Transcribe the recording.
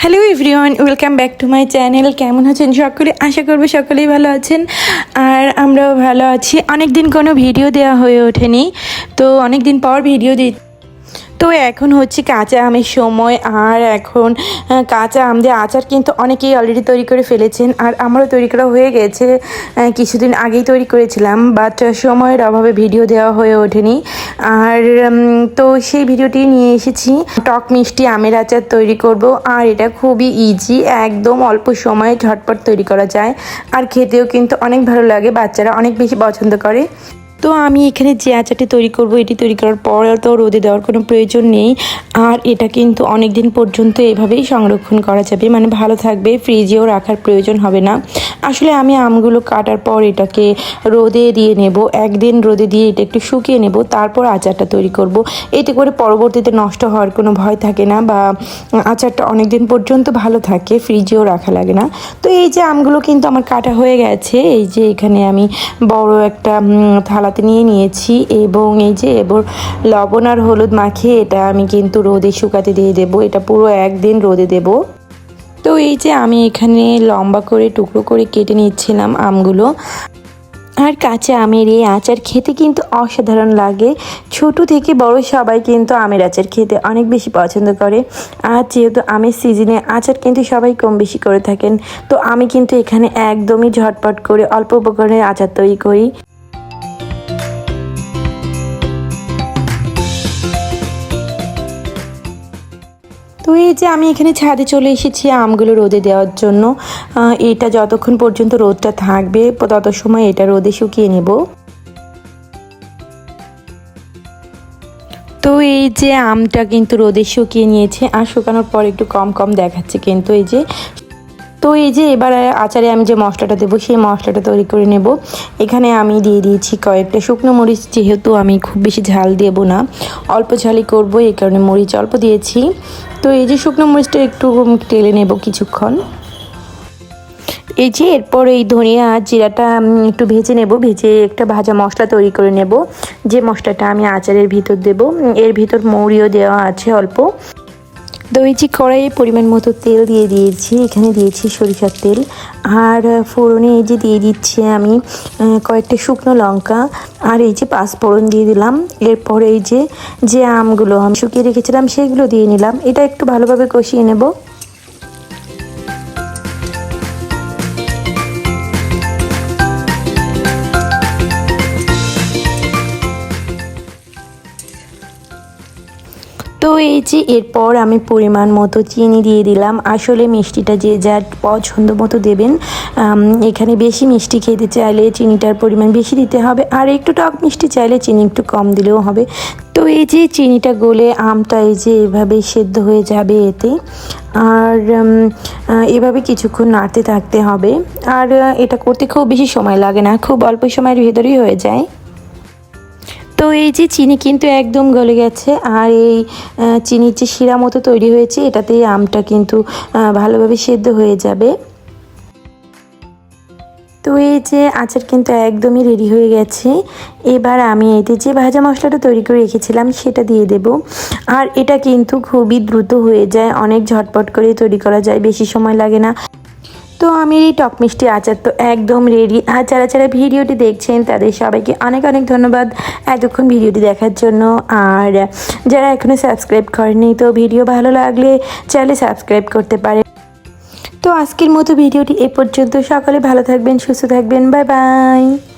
Hello everyone welcome back to my channel কেমন আছেন সকলে? আশা করব সকলেই ভালো আছেন। আর আমরাও ভালো আছি। অনেক দিন কোনো ভিডিও দেওয়া হয়ে ওঠেনি। তো অনেক দিন পর ভিডিও দিই তো এখন হচ্ছে কাঁচা আমের সময় আর এখন কাঁচা আম দিয়ে আচার কিন্তু অনেকেই অলরেডি তৈরি করে ফেলেছেন আর আমারও তৈরি করা হয়ে গেছে কিছুদিন আগেই তৈরি করেছিলাম বাট সময়ের অভাবে ভিডিও দেওয়া হয়ে ওঠেনি। আর তো সেই ভিডিওটি নিয়ে এসেছি। টক মিষ্টি আমের আচার তৈরি করব আর এটা খুবই ইজি একদম অল্প সময়ে ঝটপট তৈরি করা যায়। আর খেতেও কিন্তু অনেক ভালো লাগে, বাচ্চারা অনেক বেশি পছন্দ করে। তো আমি এখানে যে আচারটি তৈরি করব, এটি তৈরি করার পর তো রোদে দেওয়ার কোনো প্রয়োজন নেই। আর এটা কিন্তু অনেক দিন পর্যন্ত এভাবেই সংরক্ষণ করা যাবে। মানে ভালো থাকবে ফ্রিজেও রাখার প্রয়োজন হবে না। আসলে আমি আমগুলো কাটার পর এটাকে রোদে দিয়ে নেব, একদিন রোদে দিয়ে এটা একটু শুকিয়ে নেব, তারপর আচারটা তৈরি করব। এতে করে পরবর্তীতে নষ্ট হওয়ার কোনো ভয় থাকে না বা আচারটা অনেক দিন পর্যন্ত ভালো থাকে ফ্রিজেও রাখা লাগে না। তো এই যে আমগুলো কিন্তু আমার কাটা হয়ে গেছে, এই যে এখানে আমি বড় একটা থালাতে নিয়ে নিয়েছি এবং এই যে এবার লবণ আর হলুদ মাখিয়ে এটা আমি কিন্তু রোদে শুকাতে দিয়ে দেবো, এটা পুরো একদিন রোদে দেবো। তো এই যে আমি এখানে লম্বা করে টুকরো করে কেটে নিচ্ছিলাম আমগুলো। আর কাঁচা আমের এই আচার খেতে কিন্তু অসাধারণ লাগে। ছোট থেকে বড় সবাই কিন্তু আমের আচার খেতে অনেক বেশি পছন্দ করে। আর যেহেতু আমের সিজনে আচার কিন্তু সবাই কম বেশি করে থাকেন, তো আমি কিন্তু এখানে একদমই ঝটপট করে অল্প উপকরণের আচার তৈরি করি। তো এই যে আমি এখানে ছাদে চলে এসেছি আমগুলো রোদে দেওয়ার জন্য এটা যতক্ষণ পর্যন্ত রোদটা থাকবে, তত সময় এটা রোদে শুকিয়ে নেব। তো এই যে আমটা কিন্তু রোদে শুকিয়ে নিয়েছে, আর শুকানোর পর একটু কম কম দেখাচ্ছে কিন্তু এই যে তো এই যে এবার আচারে আমি যে মশলাটা দেবো, সেই মশলাটা তৈরি করে নেব। এখানে আমি দিয়ে দিয়েছি কয়েকটা শুকনো মরিচ, যেহেতু আমি খুব বেশি ঝাল দেবো না, অল্প ঝালই করব, এই কারণে মরিচ অল্প দিয়েছি। তো এই যে শুকনো মরিচটা একটু টেলে নেব কিছুক্ষণ। এই যে এরপর এই ধনিয়া জিরাটা একটু ভেজে নেব, ভেজে একটা ভাজা মশলা তৈরি করে নেব। যে মশলাটা আমি আচারের ভিতর দেব, এর ভিতর মৌরিও দেওয়া আছে অল্প। দই যে কড়াইয়ে পরিমাণ মতো তেল দিয়ে দিয়েছি, এখানে দিয়েছি সরিষার তেল। আর ফোড়নে এই যে দিয়ে দিচ্ছি আমি কয়েকটি কয়েকটা শুকনো লঙ্কা, আর এই যে পাঁচ ফোড়ন দিয়ে দিলাম। এরপর এই যে যে আমগুলো আমি শুকিয়ে রেখেছিলাম, সেগুলো দিয়ে নিলাম। এটা একটু ভালোভাবে কষিয়ে নেব। তো এই যে এরপর আমি পরিমাণ মতো চিনি দিয়ে দিলাম। আসলে মিষ্টিটা যে যার পছন্দ মতো দেবেন এখানে বেশি মিষ্টি খেতে চাইলে চিনিটার পরিমাণ বেশি দিতে হবে। আর একটু টক মিষ্টি চাইলে চিনি একটু কম দিলেও হবে। তো এই যে চিনিটা গলে আমটা এই যে এভাবে সেদ্ধ হয়ে যাবে এতে। আর এভাবে কিছুক্ষণ নাড়তে থাকতে হবে। আর এটা করতে খুব বেশি সময় লাগে না। খুব অল্প সময়ের ভেতরেই হয়ে যায়। তো এই যে চিনি কিন্তু একদম গলে গেছে, আর এই চিনির যে শিরা মতো তৈরি হয়েছে, এটাতেই আমটা কিন্তু ভালোভাবে সেদ্ধ হয়ে যাবে। তো এই যে আচার কিন্তু একদমই রেডি হয়ে গেছে। এবার আমি এতে যে ভাজা মশলাটা তৈরি করে রেখেছিলাম, সেটা দিয়ে দেব। আর এটা কিন্তু খুবই দ্রুত হয়ে যায়, অনেক ঝটপট করে তৈরি করা যায়, বেশি সময় লাগে না। তো আমি এই টক মিষ্টি আচার তো একদম রেডি আর যারা যারা ভিডিওটি দেখছেন, তাদের সবাইকে অনেক অনেক ধন্যবাদ এতক্ষণ ভিডিওটি দেখার জন্য। আর যারা এখনও সাবস্ক্রাইব করেনি তো ভিডিও ভালো লাগলে চাইলে সাবস্ক্রাইব করতে পারে। তো আজকের মতো ভিডিওটি এ পর্যন্ত। সকলে ভালো থাকবেন, সুস্থ থাকবেন। Bye bye.